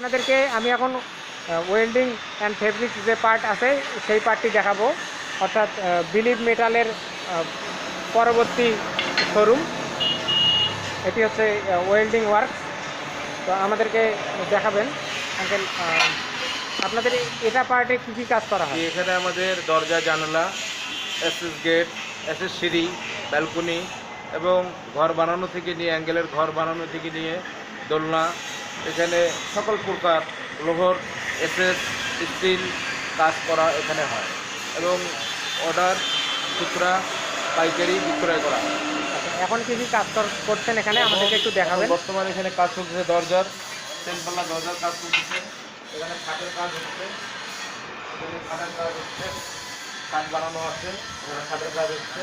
আপনাদেরকে আমি এখন ওয়েল্ডিং অ্যান্ড ফেব্রিক যে পার্ট আছে, সেই পার্টটি দেখাবো। অর্থাৎ বিলিভ মেটালের পরবর্তী শোরুম এটি হচ্ছে ওয়েল্ডিং ওয়ার্ক তো আমাদেরকে দেখাবেন। আঙ্কেল আপনাদের এটা পার্টে কী কী কাজ করা হয়? এখানে আমাদের দরজা, জানালা এসএস গেট এসএস সিঁড়ি ব্যালকনি এবং ঘর বানানো থেকে নিয়ে, অ্যাঙ্গেলের ঘর বানানো থেকে নিয়ে, দোলনা এখানে সকল প্রকার লোহর এসএস স্টিল কাজ করা এখানে হয় এবং অর্ডার খুচরা পাইকারি বিক্রয় করা হয়। এখন কী কী কাজ করছেন এখানে? আমাদেরকে একটু দেখাবেন। বর্তমানে এখানে কাজ চলছে দরজার সেলপাল্লা দরজার কাজ চলছে এখানে খাটের কাজ হচ্ছে এখানে খাটের কাজ হচ্ছে খাট বানানো খাটের কাজ হচ্ছে।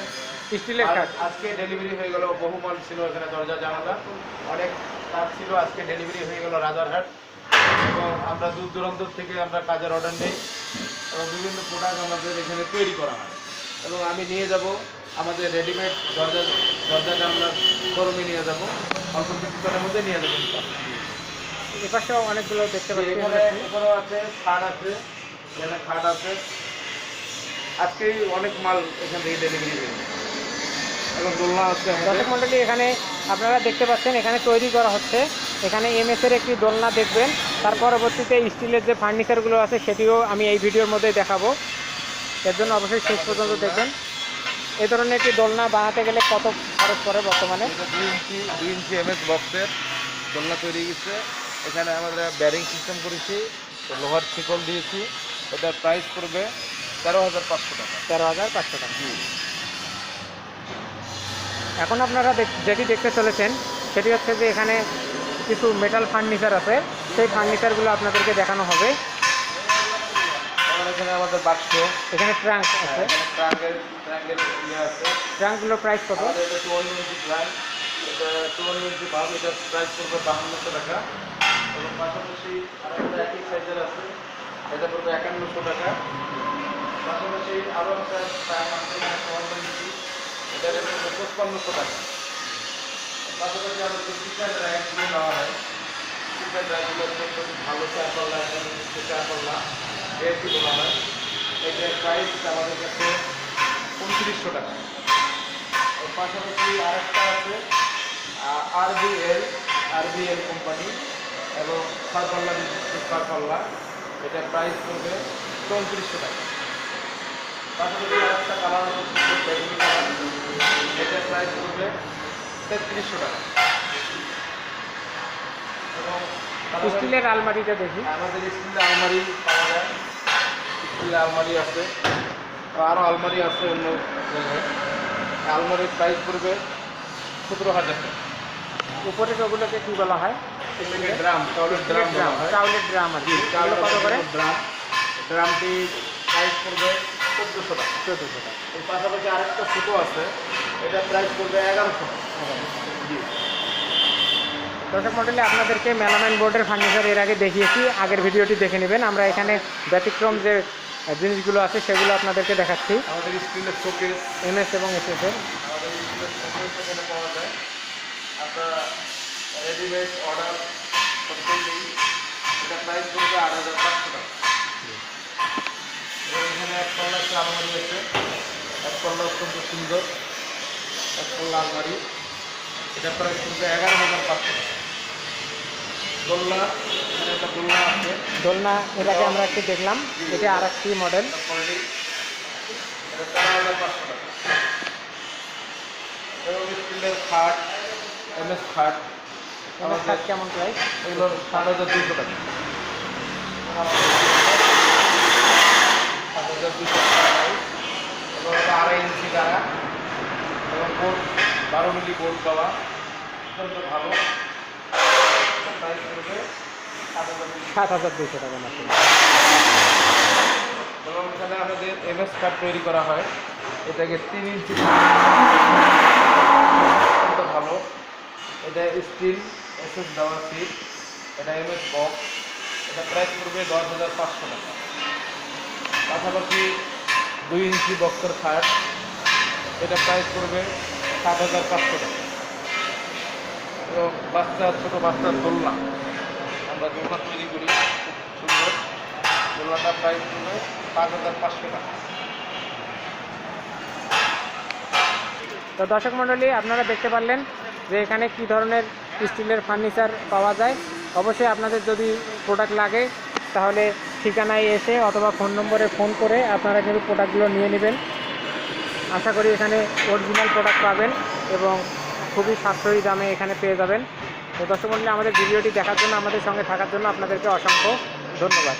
স্টিলের কাজ? আজকে ডেলিভারি হয়ে গেল বহু মাল ছিল এখানে দরজা জানালা অনেক কাজ ছিল আজকে ডেলিভারি হয়ে গেল রাজারহাট। এবং আমরা দূর দূরান্ত থেকে আমরা কাজের অর্ডার নিই। এবং বিভিন্ন প্রোডাক্ট আমাদের এখানে তৈরি করা হয়। এবং আমি নিয়ে যাব আমাদের রেডিমেড দরজা দরজাটা আমরা শোরুমে নিয়ে যাব। অল্প কিছুক্ষণের মধ্যে নিয়ে যাব এপাশেও অনেকগুলো দেখতে পাচ্ছি এখানে এখানেও আছে খাট আছে এখানে খাট আছে। আজকেই অনেক মাল এখান থেকে ডেলিভারি হয়ে। এবং দোলনা আছে দর্শক মন্ডলী এখানে আপনারা দেখতে পাচ্ছেন এখানে তৈরি করা হচ্ছে। এখানে এমএস এর একটি দোলনা দেখবেন। তার পরবর্তীতে স্টিলের যে ফার্নিচারগুলো আছে সেটিও আমি এই ভিডিওর মধ্যে দেখাবো। এর জন্য অবশ্যই শেষ পর্যন্ত দেখবেন। এই ধরনের একটি দোলনা বানাতে গেলে কত খরচ পড়ে বর্তমানে? দুই ইঞ্চি দুই ইঞ্চি এমএস বক্সের দোলনা তৈরি গেছে এখানে আমরা ব্যারিং সিস্টেম করেছি লোহার শিকল দিয়েছি। এটার প্রাইস পড়বে তেরো হাজার পাঁচশো টাকা। তেরো হাজার পাঁচশো টাকা। এখন আপনারা যেটি দেখতে চলেছেন সেটি হচ্ছে যে এখানে কিছু মেটাল ফার্নিচার আছে। সেই ফার্নিচারগুলো আপনাদেরকে দেখানো হবে। এখানে আমাদের বাক্স। এখানে ট্রাঙ্ক আছে। ট্রাঙ্কের ট্রাঙ্কের ইয়ে আছে। ট্রাঙ্কগুলোর প্রাইস কত? এটা চুয়ান্ন ইঞ্চি প্রাইস এটা চুয়ান্ন ইঞ্চি ভাব এটার প্রাইস পড়বে বাহান্নশো টাকা। এবং পাশাপাশি আরেকটা একই সাইজের আছে। এটা পড়বে একান্নশো টাকা। পাশাপাশি আরও একটা ট্রাঙ্ক আছে এটা ইঞ্চি এটা পড়বে পঁচপান্নশো টাকা পাশাপাশি আমাদের চিকেন র্যাকগুলো নেওয়া হয়, চিকেন র্যাকগুলো হচ্ছে ভালো চার পাল্লা চার পাল্লা এসি বলা হয়। এটার প্রাইস আমাদের কাছে উনত্রিশশো টাকা। এর পাশাপাশি আরেকটা আছে আরবিএল আরবিএল কোম্পানি এবং সারপাল্লা বিশিষ্ট সারপাল্লা এটার প্রাইস পড়বে চৌত্রিশশো টাকা। পাশাপাশি আরেকটা কালার বেগুনি কালার এটার প্রাইস পড়বে তেত্রিশশো টাকা। এবং স্টিলের আলমারিটা দেখি আমাদের স্টিলের আলমারি পাওয়া যায়। স্টিলের আলমারি আছে। আরও আলমারি আছে অন্য জায়গায়। আলমারির প্রাইস পড়বে সতেরো হাজার টাকা। উপরে ওগুলোকে কি বলা হয়? ড্রাম চাউলের ড্রাম চাউলের ড্রাম আর কি। এগুলো কত করে? ড্রাম ড্রামটি প্রাইস পড়বে চোদ্দোশো টাকা। চোদ্দোশো টাকা। এর পাশাপাশি আরেকটা ছোটো আছে এটা প্রাইস পড়বে এগারোশো জি। দর্শক মন্ডলী আপনাদেরকে মেলামাইন বোর্ডের ফার্নিচার এর আগে দেখিয়েছি। আগের ভিডিওটি দেখে নেবেন। আমরা এখানে ব্যতিক্রম যে জিনিসগুলো আছে সেগুলো আপনাদেরকে দেখাচ্ছি। আমাদের স্টিলের শোকেস এমএস এবং এস এস এর। আমাদের স্কুলের শোকেস এখানে পাওয়া যায়। আপনারা রেডিমেড অর্ডার করতে এটা প্রাইস পড়বে আট হাজার পাঁচশো টাকা। পাল্লা একটা আলমারি আছে। এক পাল্লা অত্যন্ত সুন্দর। এক পাল্লা আলমারি। এটা প্রাইস পড়বে এগারো হাজার পাঁচশো। দোলনা একটা দোলনা আছে। দোলনা আগে আমরা একটি দেখলাম। এটা আর একটি মডেল এটা তেরো হাজার পাঁচশো টাকা। এবং স্টিলের খাট এমএস খাট। এমএস খাট কেমন প্রাইস এগুলোর সাত হাজার দুশো টাকা। হাজার দুশো এবং এটা আড়াই ইঞ্চি গাড়া এবং বোর্ড বারো মিলি বোর্ড পাওয়া। অত্যন্ত ভালো। প্রাইস করবে সাত হাজার দুশো টাকা মাত্র। এবং এখানে আমাদের এমএস কার্ড তৈরি করা হয়। এটাকে তিন ইঞ্চি অত্যন্ত ভালো। এটা স্টিল এসএস দেওয়া সিট এটা এমএস বক্স এটা প্রাইস পড়বে দশ হাজার পাঁচশো টাকা। পাশাপাশি দুই ইঞ্চি বক্সের খাট, এটা প্রাইস পড়বে সাত হাজার পাঁচশো টাকা। বাচ্চা, ছোটো বাচ্চার দোলনা। আমরা দোলনা তৈরি করি জোড়াটা প্রাইস পড়বে পাঁচ হাজার পাঁচশো টাকা। তো দর্শক মণ্ডলী, আপনারা দেখতে পারলেন যে এখানে কি ধরনের স্টিলের ফার্নিচার পাওয়া যায়। অবশ্যই আপনাদের যদি প্রোডাক্ট লাগে, তাহলে ঠিকানায় এসে অথবা ফোন নম্বরে ফোন করে আপনারা কিন্তু প্রোডাক্টগুলো নিয়ে নেবেন। আশা করি এখানে অরিজিনাল প্রোডাক্ট পাবেন এবং খুবই সাশ্রয়ী দামে এখানে পেয়ে যাবেন। তো দর্শক আমাদের ভিডিওটি দেখার জন্য, আমাদের সঙ্গে থাকার জন্য আপনাদেরকে অসংখ্য ধন্যবাদ।